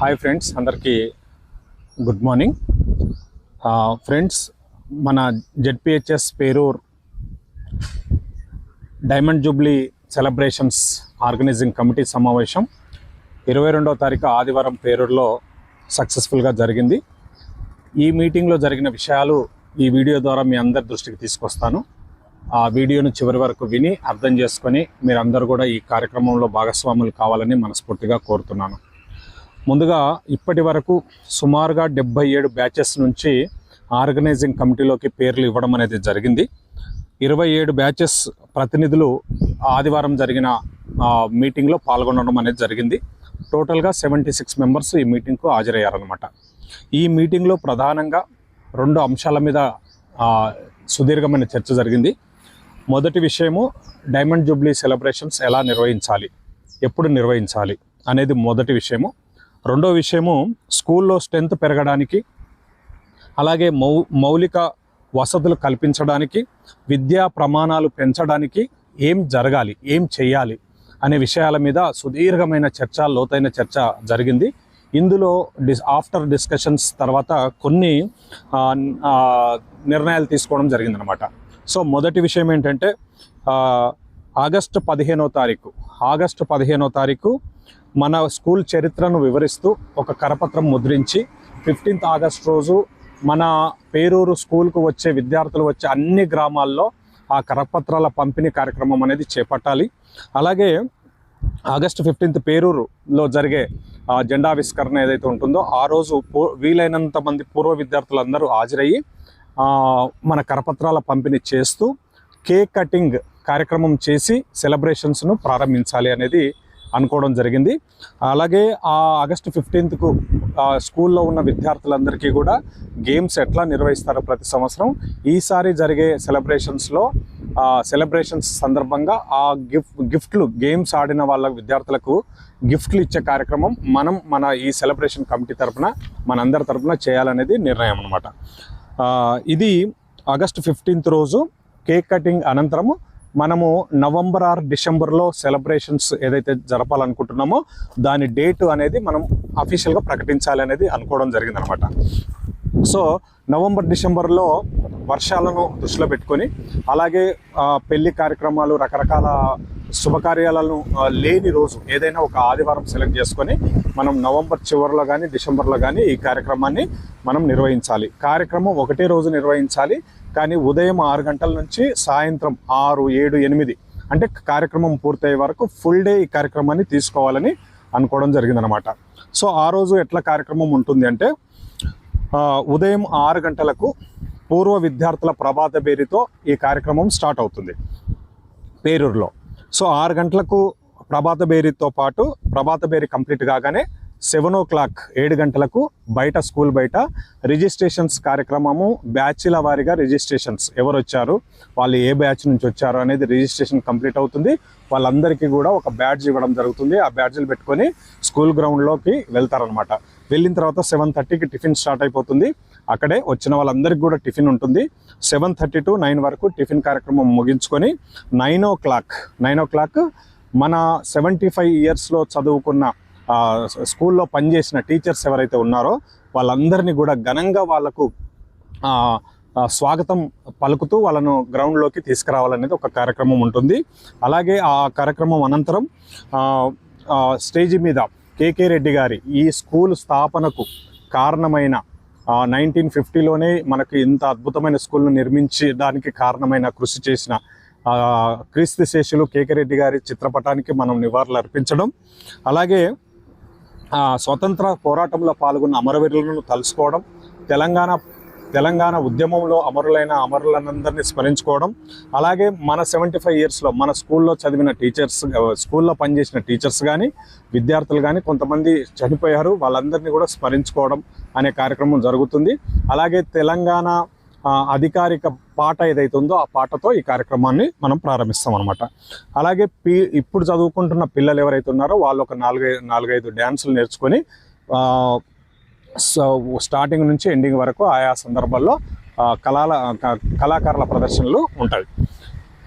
Hi friends అందరికీ good morning. Friends మన ZPHS Perur diamond jubilee celebrations organizing committee సమావేశం ఇరవై రెండవ తారీఖు ఆదివారం పేరూరులో సక్సెస్ఫుల్గా జరిగింది. ఈ మీటింగ్లో జరిగిన విషయాలు ఈ వీడియో ద్వారా మీ అందరి దృష్టికి తీసుకొస్తాను. ఆ వీడియోను చివరి వరకు విని అర్థం చేసుకొని మీరందరూ కూడా ఈ కార్యక్రమంలో భాగస్వాములు కావాలని మనస్ఫూర్తిగా కోరుతున్నాను. ముందుగా ఇప్పటి వరకు సుమారుగా డెబ్బై ఏడు బ్యాచెస్ నుంచి ఆర్గనైజింగ్ కమిటీలోకి పేర్లు ఇవ్వడం అనేది జరిగింది. ఇరవై ఏడు బ్యాచెస్ ప్రతినిధులు ఆదివారం జరిగిన మీటింగ్లో పాల్గొనడం అనేది జరిగింది. టోటల్గా సెవెంటీ సిక్స్ మెంబర్స్ ఈ మీటింగ్కు హాజరయ్యారనమాట ఈ మీటింగ్లో ప్రధానంగా రెండు అంశాల మీద సుదీర్ఘమైన చర్చ జరిగింది. మొదటి విషయము డైమండ్ జూబ్లీ సెలబ్రేషన్స్ ఎలా నిర్వహించాలి ఎప్పుడు నిర్వహించాలి అనేది మొదటి విషయము. రెండో విషయము స్కూల్లో స్ట్రెంత్ పెరగడానికి అలాగే మౌ మౌలిక వసతులు కల్పించడానికి విద్యా ప్రమాణాలు పెంచడానికి ఏం జరగాలి ఏం చేయాలి అనే విషయాల మీద సుదీర్ఘమైన చర్చ లోతైన చర్చ జరిగింది. ఇందులో డిస్ ఆఫ్టర్ డిస్కషన్స్ తర్వాత కొన్ని నిర్ణయాలు తీసుకోవడం జరిగిందనమాట సో మొదటి విషయం ఏంటంటే ఆగస్టు పదిహేనో తారీఖు ఆగస్టు పదిహేనో తారీఖు మన స్కూల్ చరిత్రను వివరిస్తూ ఒక కరపత్రం ముద్రించి ఫిఫ్టీన్త్ ఆగస్ట్ రోజు మన పేరూరు స్కూల్కు వచ్చే విద్యార్థులు వచ్చే అన్ని గ్రామాల్లో ఆ కరపత్రాల పంపిణీ కార్యక్రమం అనేది చేపట్టాలి. అలాగే ఆగస్టు ఫిఫ్టీన్త్ పేరూరులో జరిగే ఆ, జెండావిష్కరణ ఏదైతే ఉంటుందో ఆ రోజు పూ- వీలైనంత మంది పూర్వ విద్యార్థులందరూ హాజరయ్యి మన కరపత్రాల పంపిణీ చేస్తూ కేక్ కటింగ్ కార్యక్రమం చేసి సెలబ్రేషన్స్ను ప్రారంభించాలి అనేది అనుకోవడం జరిగింది. అలాగే ఆ ఆగస్టు ఫిఫ్టీన్త్కు స్కూల్లో ఉన్న విద్యార్థులందరికీ కూడా గేమ్స్ ఎట్లా నిర్వహిస్తారో ప్రతి సంవత్సరం? ఈసారి జరిగే సెలబ్రేషన్స్లో సెలబ్రేషన్స్ సందర్భంగా ఆ గిఫ్ట్ గిఫ్ట్లు గేమ్స్ ఆడిన వాళ్ళ విద్యార్థులకు గిఫ్ట్లు ఇచ్చే కార్యక్రమం మనం మన ఈ సెలబ్రేషన్ కమిటీ తరఫున మనందరి తరఫున చేయాలనేది నిర్ణయం అనమాట ఇది ఆగస్టు ఫిఫ్టీన్త్ రోజు కేక్ కటింగ్ అనంతరము మనము నవంబర్ ఆర్ డిసెంబర్లో సెలబ్రేషన్స్ ఏదైతే జరపాలనుకుంటున్నామో దాని డేట్ అనేది మనం అఫీషియల్గా ప్రకటించాలి అనేది అనుకోవడం జరిగిందనమాట. సో నవంబర్ డిసెంబర్లో వర్షాలను దృష్టిలో పెట్టుకొని అలాగే పెళ్ళి కార్యక్రమాలు రకరకాల శుభకార్యాలను లేని రోజు ఏదైనా ఒక ఆదివారం సెలెక్ట్ చేసుకొని మనం నవంబర్ చివరిలో కానీ డిసెంబర్లో కానీ ఈ కార్యక్రమాన్ని మనం నిర్వహించాలి. కార్యక్రమం ఒకటే రోజు నిర్వహించాలి. కానీ ఉదయం ఆరు గంటల నుంచి సాయంత్రం ఆరు ఏడు ఎనిమిది అంటే కార్యక్రమం పూర్తయ్యే వరకు ఫుల్ డే ఈ కార్యక్రమాన్ని తీసుకోవాలని అనుకోవడం జరిగిందనమాట సో ఆ రోజు ఎట్లా కార్యక్రమం ఉంటుంది అంటే ఉదయం ఆరు గంటలకు పూర్వ విద్యార్థుల ప్రభాత బేరితో ఈ కార్యక్రమం స్టార్ట్ అవుతుంది. పేరూరులో. సో ఆరు గంటలకు ప్రభాత బేరితో పాటు ప్రభాత బేరి కంప్లీట్ కాగానే సెవెన్ ఓ క్లాక్ ఏడు గంటలకు బయట స్కూల్ బయట రిజిస్ట్రేషన్స్ కార్యక్రమము బ్యాచ్ల వారీగా రిజిస్ట్రేషన్స్. ఎవరు వచ్చారు వాళ్ళు ఏ బ్యాచ్ నుంచి వచ్చారు అనేది రిజిస్ట్రేషన్ కంప్లీట్ అవుతుంది. వాళ్ళందరికీ కూడా ఒక బ్యాడ్జ్ ఇవ్వడం జరుగుతుంది. ఆ బ్యాడ్జ్లు పెట్టుకొని స్కూల్ గ్రౌండ్లోకి వెళ్తారనమాట వెళ్ళిన తర్వాత సెవెన్ థర్టీకి టిఫిన్ స్టార్ట్ అయిపోతుంది. అక్కడే వచ్చిన వాళ్ళందరికీ కూడా టిఫిన్ ఉంటుంది. సెవెన్ థర్టీ టు నైన్ వరకు టిఫిన్ కార్యక్రమం ముగించుకొని nine o'clock nine o'clock మన సెవెంటీ ఫైవ్ ఇయర్స్లో చదువుకున్న స్కూల్లో పనిచేసిన టీచర్స్ ఎవరైతే ఉన్నారో వాళ్ళందరినీ కూడా ఘనంగా వాళ్ళకు స్వాగతం పలుకుతూ వాళ్ళను గ్రౌండ్లోకి తీసుకురావాలనేది ఒక కార్యక్రమం ఉంటుంది. అలాగే ఆ కార్యక్రమం అనంతరం ఆ, స్టేజి మీద కేకే రెడ్డి గారి ఈ స్కూల్ స్థాపనకు కారణమైన నైన్టీన్ ఫిఫ్టీలోనే మనకు ఇంత అద్భుతమైన స్కూల్ను నిర్మించడానికి కారణమైన కృషి చేసిన క్రీస్తు శేషులు కేకే రెడ్డి గారి చిత్రపటానికి మనం నివాళులు అర్పించడం అలాగే స్వతంత్ర పోరాటంలో పాల్గొన్న అమరవీరులను తలుసుకోవడం తెలంగాణ తెలంగాణ ఉద్యమంలో అమరులైన అమరులందరినీ స్మరించుకోవడం అలాగే మన సెవెంటీ ఫైవ్ ఇయర్స్లో మన స్కూల్లో చదివిన టీచర్స్ స్కూల్లో పనిచేసిన టీచర్స్ కానీ విద్యార్థులు కానీ కొంతమంది చనిపోయారు. వాళ్ళందరినీ కూడా స్మరించుకోవడం అనే కార్యక్రమం జరుగుతుంది. అలాగే తెలంగాణ అధికారిక పాట ఏదైతే ఉందో ఆ పాటతో ఈ కార్యక్రమాన్ని మనం ప్రారంభిస్తాం అనమాట అలాగే పి ఇప్పుడు చదువుకుంటున్న పిల్లలు ఎవరైతే ఉన్నారో వాళ్ళు ఒక నాలుగై నాలుగైదు డ్యాన్సులు నేర్చుకొని స్టార్టింగ్ నుంచి ఎండింగ్ వరకు ఆయా సందర్భాల్లో కళాల క- కళాకారుల ప్రదర్శనలు ఉంటాయి.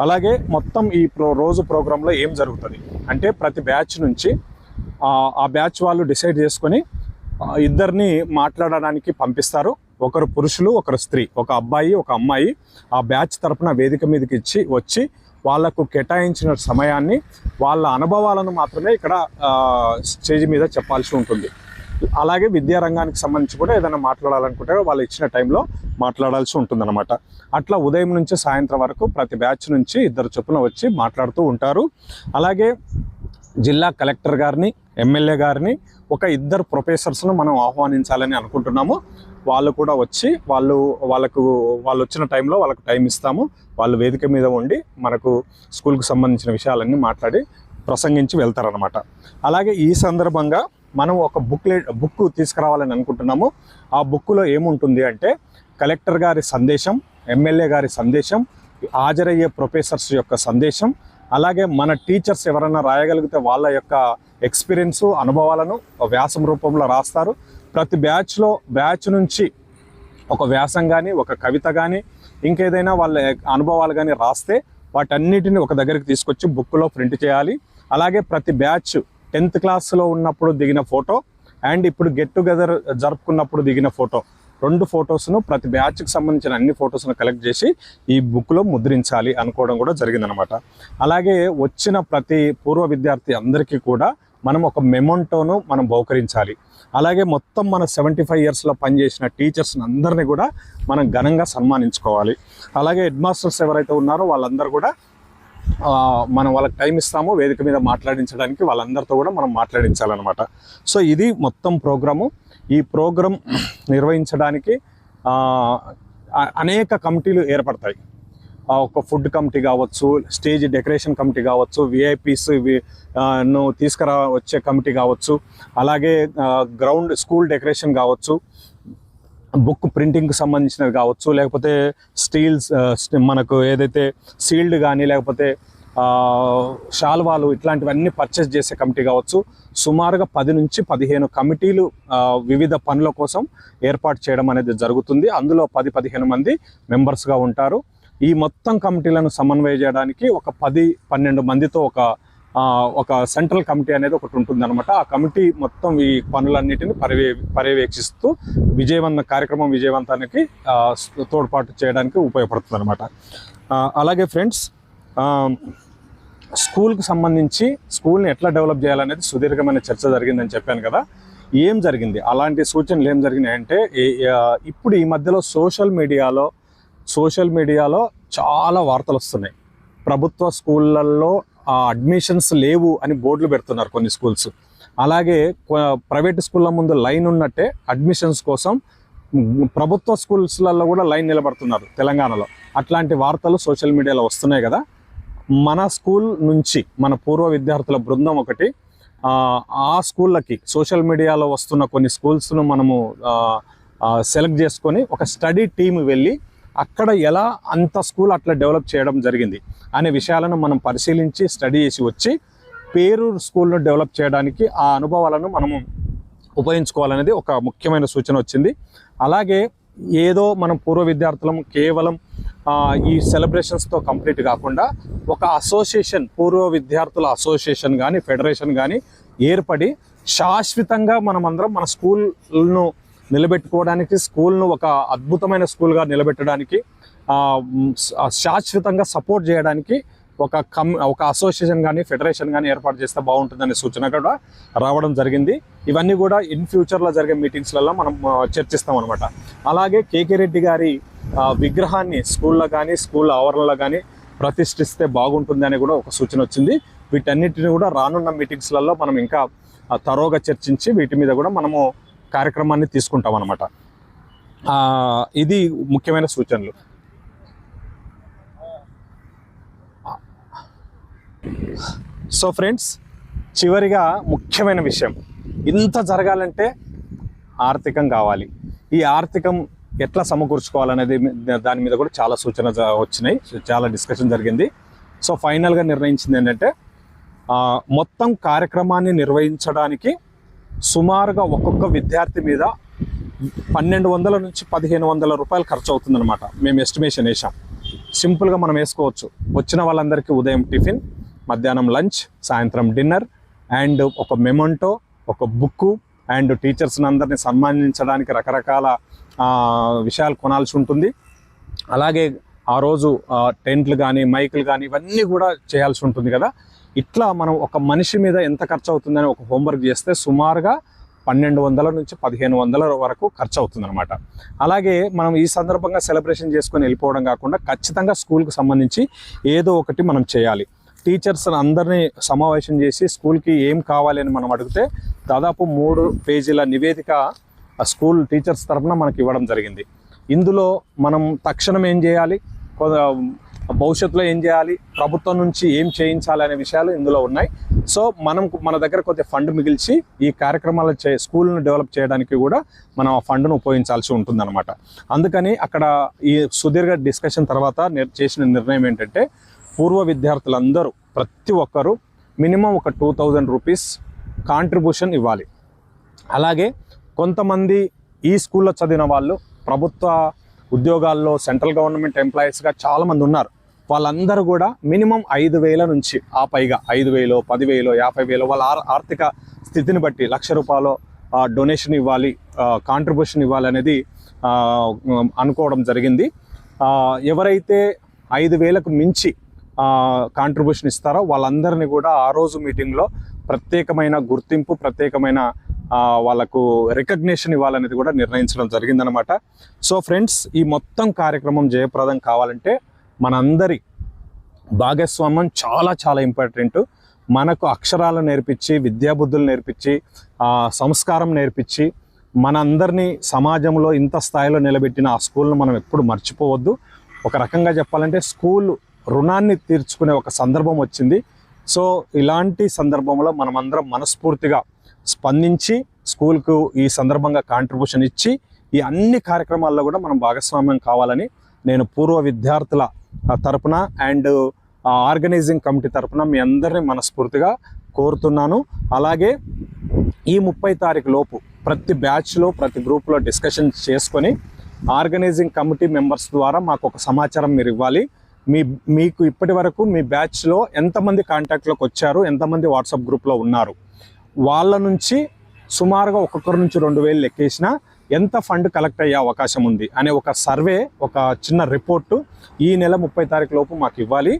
అలాగే మొత్తం ఈ ప్రో రోజు ప్రోగ్రాంలో ఏం జరుగుతుంది? అంటే ప్రతి బ్యాచ్ నుంచి ఆ, బ్యాచ్ వాళ్ళు డిసైడ్ చేసుకొని ఇద్దరిని మాట్లాడడానికి పంపిస్తారు. ఒకరు పురుషులు ఒకరు స్త్రీ. ఒక అబ్బాయి ఒక అమ్మాయి ఆ బ్యాచ్ తరపున వేదిక మీదకి ఇచ్చి వచ్చి వాళ్ళకు కేటాయించిన సమయాన్ని వాళ్ళ అనుభవాలను మాత్రమే ఇక్కడ స్టేజ్ మీద చెప్పాల్సి ఉంటుంది. అలాగే విద్యారంగానికి సంబంధించి కూడా ఏదైనా మాట్లాడాలనుకుంటే వాళ్ళు ఇచ్చిన టైంలో మాట్లాడాల్సి ఉంటుందన్నమాట. అట్లా ఉదయం నుంచి సాయంత్రం వరకు ప్రతి బ్యాచ్ నుంచి ఇద్దరు చొప్పున వచ్చి మాట్లాడుతూ ఉంటారు. అలాగే జిల్లా కలెక్టర్ గారిని ఎమ్మెల్యే గారిని ఒక ఇద్దరు ప్రొఫెసర్స్ను మనం ఆహ్వానించాలని అనుకుంటున్నాము. వాళ్ళు కూడా వచ్చి వాళ్ళు వాళ్ళకు వాళ్ళు వచ్చిన టైంలో వాళ్ళకు టైం ఇస్తాము. వాళ్ళు వేదిక మీద ఉండి మనకు స్కూల్కు సంబంధించిన విషయాలన్నీ మాట్లాడి ప్రసంగించి వెళ్తారనమాట అలాగే ఈ సందర్భంగా మనం ఒక బుక్లెట్ బుక్ తీసుకురావాలని అనుకుంటున్నాము. ఆ బుక్లో ఏముంటుంది అంటే కలెక్టర్ గారి సందేశం ఎమ్మెల్యే గారి సందేశం హాజరయ్యే ప్రొఫెసర్స్ యొక్క సందేశం అలాగే మన టీచర్స్ ఎవరైనా రాయగలిగితే వాళ్ళ యొక్క ఎక్స్పీరియన్సు అనుభవాలను వ్యాసం రూపంలో రాస్తారు. ప్రతి బ్యాచ్లో బ్యాచ్ నుంచి ఒక వ్యాసం కానీ ఒక కవిత కానీ ఇంకేదైనా వాళ్ళ అనుభవాలు కానీ రాస్తే వాటన్నిటిని ఒక దగ్గరికి తీసుకొచ్చి బుక్లో ప్రింట్ చేయాలి. అలాగే ప్రతి బ్యాచ్ టెన్త్ క్లాస్లో ఉన్నప్పుడు దిగిన ఫోటో అండ్ ఇప్పుడు గెట్ టుగెదర్ జరుపుకున్నప్పుడు దిగిన ఫోటో రెండు ఫొటోస్ను ప్రతి బ్యాచ్కి సంబంధించిన అన్ని ఫొటోస్ను కలెక్ట్ చేసి ఈ బుక్లో ముద్రించాలి అనుకోవడం కూడా జరిగిందనమాట అలాగే వచ్చిన ప్రతి పూర్వ విద్యార్థి అందరికీ కూడా మనం ఒక మెమొంటోను మనం బహుకరించాలి. అలాగే మొత్తం మన సెవెంటీ ఫైవ్ ఇయర్స్లో పనిచేసిన టీచర్స్ని అందరినీ కూడా మనం ఘనంగా సన్మానించుకోవాలి. అలాగే హెడ్ మాస్టర్స్ ఎవరైతే ఉన్నారో వాళ్ళందరూ కూడా మనం వాళ్ళకి టైం ఇస్తాము వేదిక మీద మాట్లాడించడానికి వాళ్ళందరితో కూడా మనం మాట్లాడించాలన్నమాట. సో ఇది మొత్తం ప్రోగ్రాము. ఈ ప్రోగ్రాం నిర్వహించడానికి అనేక కమిటీలు ఏర్పడతాయి. ఒక ఫుడ్ కమిటీ కావచ్చు స్టేజ్ డెకరేషన్ కమిటీ కావచ్చు విఐపీస్ను తీసుకురా వచ్చే కమిటీ కావచ్చు అలాగే గ్రౌండ్ స్కూల్ డెకరేషన్ కావచ్చు బుక్ ప్రింటింగ్కి సంబంధించినది కావచ్చు లేకపోతే స్టీల్స్ మనకు ఏదైతే సీల్డ్ కానీ లేకపోతే షాల్వాలు శాల్వాలు ఇట్లాంటివన్నీ పర్చేస్ చేసే కమిటీ కావచ్చు సుమారుగా పది నుంచి పదిహేను కమిటీలు వివిధ పనుల కోసం ఏర్పాటు చేయడం అనేది జరుగుతుంది. అందులో పది పదిహేను మంది మెంబర్స్గా ఉంటారు. ఈ మొత్తం కమిటీలను సమన్వయం చేయడానికి ఒక పది పన్నెండు మందితో ఒక ఒక సెంట్రల్ కమిటీ అనేది ఒకటి ఉంటుందన్నమాట. ఆ కమిటీ మొత్తం ఈ పనులన్నిటిని పర్యవే పర్యవేక్షిస్తూ విజయవంత కార్యక్రమం విజయవంతానికి తోడ్పాటు చేయడానికి ఉపయోగపడుతుంది అనమాట అలాగే ఫ్రెండ్స్ స్కూల్కి సంబంధించి స్కూల్ని ఎట్లా డెవలప్ చేయాలనేది సుదీర్ఘమైన చర్చ జరిగిందని చెప్పాను కదా. ఏం జరిగింది? అలాంటి సూచనలు ఏం జరిగినాయి అంటే ఇప్పుడు ఈ మధ్యలో సోషల్ మీడియాలో సోషల్ మీడియాలో చాలా వార్తలు వస్తున్నాయి. ప్రభుత్వ స్కూళ్ళల్లో అడ్మిషన్స్ లేవు అని బోర్డులు పెడుతున్నారు కొన్ని స్కూల్స్. అలాగే ప్రైవేట్ స్కూళ్ళ ముందు లైన్ ఉన్నట్టే అడ్మిషన్స్ కోసం ప్రభుత్వ స్కూల్స్లలో కూడా లైన్ నిలబడుతున్నారు తెలంగాణలో. అట్లాంటి వార్తలు సోషల్ మీడియాలో వస్తున్నాయి కదా. మన స్కూల్ నుంచి మన పూర్వ విద్యార్థుల బృందం ఒకటి ఆ, ఆ స్కూళ్ళకి సోషల్ మీడియాలో వస్తున్న కొన్ని స్కూల్స్ను మనము సెలెక్ట్ చేసుకొని ఒక స్టడీ టీం వెళ్ళి అక్కడ ఎలా అంత స్కూల్ అట్లా డెవలప్ చేయడం జరిగింది అనే విషయాలను మనం పరిశీలించి స్టడీ చేసి వచ్చి పేరు స్కూల్ను డెవలప్ చేయడానికి ఆ అనుభవాలను మనము ఉపయోగించుకోవాలనేది ఒక ముఖ్యమైన సూచన వచ్చింది. అలాగే ఏదో మనం పూర్వ విద్యార్థులం కేవలం ఈ సెలబ్రేషన్స్తో కంప్లీట్ కాకుండా ఒక అసోసియేషన్ పూర్వ విద్యార్థుల అసోసియేషన్ కానీ ఫెడరేషన్ కానీ ఏర్పడి శాశ్వతంగా మనమందరం మన స్కూల్ను నిలబెట్టుకోవడానికి స్కూల్ను ఒక అద్భుతమైన స్కూల్గా నిలబెట్టడానికి శాశ్వతంగా సపోర్ట్ చేయడానికి ఒక కమ్ ఒక అసోసియేషన్ కానీ ఫెడరేషన్ కానీ ఏర్పాటు చేస్తే బాగుంటుందనే సూచన కూడా రావడం జరిగింది. ఇవన్నీ కూడా ఇన్ ఫ్యూచర్లో జరిగే మీటింగ్స్లలో మనం చర్చిస్తాం అనమాట అలాగే కేకే రెడ్డి గారి విగ్రహాన్ని స్కూల్లో కానీ స్కూల్ ఆవరణలో కానీ ప్రతిష్ఠిస్తే బాగుంటుంది అని కూడా ఒక సూచన వచ్చింది. వీటన్నిటిని కూడా రానున్న మీటింగ్స్లలో మనం ఇంకా తరోగా చర్చించి వీటి మీద కూడా మనము కార్యక్రమాన్ని తీసుకుంటాం అనమాట ఇది ముఖ్యమైన సూచనలు. సో ఫ్రెండ్స్ చివరిగా ముఖ్యమైన విషయం. ఇంత జరగాలంటే ఆర్థికం కావాలి. ఈ ఆర్థికం ఎట్లా సమకూర్చుకోవాలనేది దాని మీద కూడా చాలా సూచన వచ్చినాయి. చాలా డిస్కషన్ జరిగింది. సో ఫైనల్గా నిర్ణయించింది ఏంటంటే మొత్తం కార్యక్రమాన్ని నిర్వహించడానికి సుమారుగా ఒక్కొక్క విద్యార్థి మీద పన్నెండు వందల నుంచి పదిహేను వందల రూపాయలు ఖర్చు అవుతుందన్నమాట మేము ఎస్టిమేషన్ వేసాం సింపుల్గా మనం వేసుకోవచ్చు. వచ్చిన వాళ్ళందరికీ ఉదయం టిఫిన్ మధ్యాహ్నం లంచ్ సాయంత్రం డిన్నర్ అండ్ ఒక మెమంటో ఒక బుక్కు అండ్ టీచర్స్ని అందరినీ సన్మానించడానికి రకరకాల విషయాలు కొనాల్సి ఉంటుంది. అలాగే ఆ రోజు టెంట్లు కానీ మైకులు కానీ ఇవన్నీ కూడా చేయాల్సి ఉంటుంది కదా. ఇట్లా మనం ఒక మనిషి మీద ఎంత ఖర్చు అవుతుందని ఒక హోంవర్క్ చేస్తే సుమారుగా పన్నెండు వందల నుంచి పదిహేను వందల వరకు ఖర్చు అవుతుందన్నమాట అలాగే మనం ఈ సందర్భంగా సెలబ్రేషన్ చేసుకొని వెళ్ళిపోవడం కాకుండా ఖచ్చితంగా స్కూల్కి సంబంధించి ఏదో ఒకటి మనం చేయాలి. టీచర్స్ అందరినీ సమావేశం చేసి స్కూల్కి ఏం కావాలి అని మనం అడిగితే దాదాపు మూడు పేజీల నివేదిక స్కూల్ టీచర్స్ తరఫున మనకి ఇవ్వడం జరిగింది. ఇందులో మనం తక్షణం ఏం చేయాలి? భవిష్యత్తులో ఏం చేయాలి? ప్రభుత్వం నుంచి ఏం చేయించాలి అనే విషయాలు ఇందులో ఉన్నాయి. సో మనం మన దగ్గర కొద్దిగా ఫండ్ మిగిల్చి ఈ కార్యక్రమాలు చే స్కూల్ను డెవలప్ చేయడానికి కూడా మనం ఆ ఫండ్ను ఉపయోగించాల్సి ఉంటుందన్నమాట. అందుకని అక్కడ ఈ సుదీర్ఘ డిస్కషన్ తర్వాత చేసిన నిర్ణయం ఏంటంటే పూర్వ విద్యార్థులందరూ ప్రతి ఒక్కరూ మినిమం ఒక టూ థౌజండ్ రూపీస్ కాంట్రిబ్యూషన్ ఇవ్వాలి. అలాగే కొంతమంది ఈ స్కూల్లో చదివిన వాళ్ళు ప్రభుత్వ ఉద్యోగాల్లో సెంట్రల్ గవర్నమెంట్ ఎంప్లాయీస్గా చాలామంది ఉన్నారు. వాళ్ళందరూ కూడా మినిమం ఐదు వేల నుంచి ఆ పైగా ఐదు వేలు పదివేలు యాభై వేలు వాళ్ళ ఆర్థిక స్థితిని బట్టి లక్ష రూపాయలు డొనేషన్ ఇవ్వాలి కాంట్రిబ్యూషన్ ఇవ్వాలి అనేది అనుకోవడం జరిగింది. ఎవరైతే ఐదు వేలకు మించి కాంట్రిబ్యూషన్ ఇస్తారో వాళ్ళందరినీ కూడా ఆ రోజు మీటింగ్లో ప్రత్యేకమైన గుర్తింపు ప్రత్యేకమైన వాళ్ళకు రికగ్నేషన్ ఇవ్వాలనేది కూడా నిర్ణయించడం జరిగిందనమాట. సో ఫ్రెండ్స్ ఈ మొత్తం కార్యక్రమం జయప్రదం కావాలంటే మనందరి భాగస్వామ్యం చాలా చాలా ఇంపార్టెంట్. మనకు అక్షరాలు నేర్పించి విద్యాబుద్ధులు నేర్పించి సంస్కారం నేర్పించి మనందరినీ సమాజంలో ఇంత స్థాయిలో నిలబెట్టిన ఆ స్కూల్ను మనం ఎప్పుడు మర్చిపోవద్దు. ఒక రకంగా చెప్పాలంటే స్కూల్ రుణాన్ని తీర్చుకునే ఒక సందర్భం వచ్చింది. సో ఇలాంటి సందర్భంలో మనమందరం మనస్ఫూర్తిగా స్పందించి స్కూల్కు ఈ సందర్భంగా కాంట్రిబ్యూషన్ ఇచ్చి ఈ అన్ని కార్యక్రమాల్లో కూడా మనం భాగస్వామ్యం కావాలని నేను పూర్వ విద్యార్థుల తరపున అండ్ ఆర్గనైజింగ్ కమిటీ తరపున మీ అందరినీ మనస్ఫూర్తిగా కోరుతున్నాను. అలాగే ఈ ముప్పై తారీఖు లోపు ప్రతి బ్యాచ్లో ప్రతి గ్రూప్లో డిస్కషన్ చేసుకొని ఆర్గనైజింగ్ కమిటీ మెంబర్స్ ద్వారా మాకు ఒక సమాచారం మీరు ఇవ్వాలి. మీ మీకు ఇప్పటి వరకు మీ బ్యాచ్లో ఎంతమంది కాంటాక్ట్లోకి వచ్చారు? ఎంతమంది వాట్సాప్ గ్రూప్లో ఉన్నారు? వాళ్ళ నుంచి సుమారుగా ఒక్కొక్కరి నుంచి రెండు వేలు లెక్కేసిన ఎంత ఫండ్ కలెక్ట్ అయ్యే అవకాశం ఉంది అనే ఒక సర్వే ఒక చిన్న రిపోర్టు ఈ నెల ముప్పై తారీఖు లోపు మాకు ఇవ్వాలి.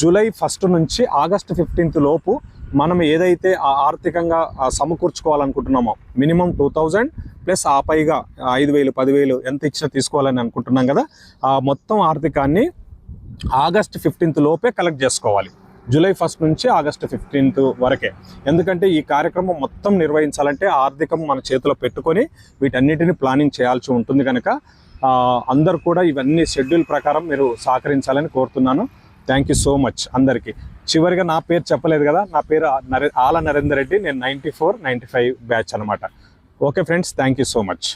జూలై ఫస్ట్ నుంచి ఆగస్ట్ ఫిఫ్టీన్త్ లోపు మనం ఏదైతే ఆర్థికంగా సమకూర్చుకోవాలనుకుంటున్నామో మినిమం టూ థౌజండ్ ప్లస్ ఆ పైగా ఐదు వేలు పదివేలు ఎంత ఇచ్చినా తీసుకోవాలని అనుకుంటున్నాం కదా ఆ మొత్తం ఆర్థికాన్ని ఆగస్ట్ ఫిఫ్టీన్త్ లోపే కలెక్ట్ చేసుకోవాలి. జూలై ఫస్ట్ నుంచి ఆగస్టు ఫిఫ్టీన్త్ వరకే. ఎందుకంటే ఈ కార్యక్రమం మొత్తం నిర్వహించాలంటే ఆర్థికం మన చేతిలో పెట్టుకొని వీటన్నిటిని ప్లానింగ్ చేయాల్సి ఉంటుంది కనుక అందరు కూడా ఇవన్నీ షెడ్యూల్ ప్రకారం మీరు సహకరించాలని కోరుతున్నాను. థ్యాంక్ యూ సో మచ్ అందరికీ. చివరిగా నా పేరు చెప్పలేదు కదా నా పేరు నరే ఆల నరేందర్ రెడ్డి నేను ninety four ninety five batch అనమాట okay friends thank you so much.